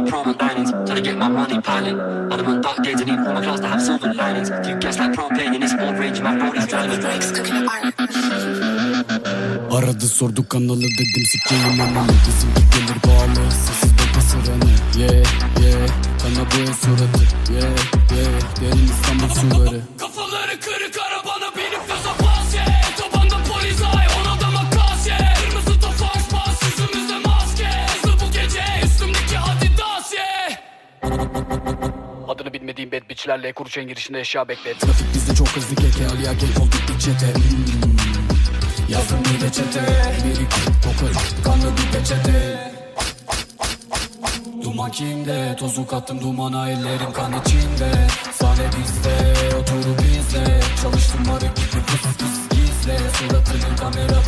money, and dinings. Trying to get my money piling. On dark days and need all my clothes to have silver linings. Few guests like propane in this old range, my body's driving. Aradı sordu kanalı dedim sikeyim analı Bizimki gelir bağlı sessiz baba sıranı Yeah yeah kana boya suratı Yeah yeah derin İstanbul suları Kafaları kırık arabana bitchlerle kurşen girişinde eşya beklet. Trafik bizde çok hızlı keke Aliya gel ol bittik çete. Yazdım bir reçete Biri koka kanlı bir peçete Duman kimde? Tozu kattım dumana ellerim kan içinde. Sahne bizde Oturu bizde Çalıştım arı gibi fıs fıs gizle. Suratını kameradan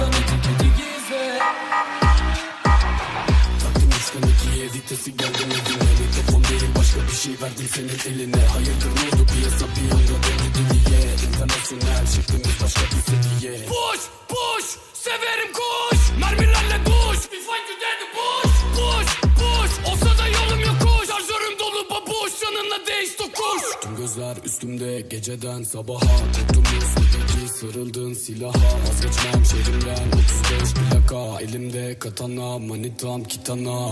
ikiye vitesi geldim evine Mikrofon değil başka bir şey verdim senin eline. Hayırdır ne oldu? Piyasa bir anda döndü diliye Internasyonel çıktığımız başka bir seviye. Push push severim kuş Mermilerle duş We fight you dead push push push. Olsa da yolum yokuş Şarjörüm dolu babuş. Yanına değiş tokuş Tüm gözler üstümde geceden sabaha. Korktuğumuz öteki sarıldın silaha. Vazgeçmem şehrimden 35 plaka. Elimde katana manitam kitana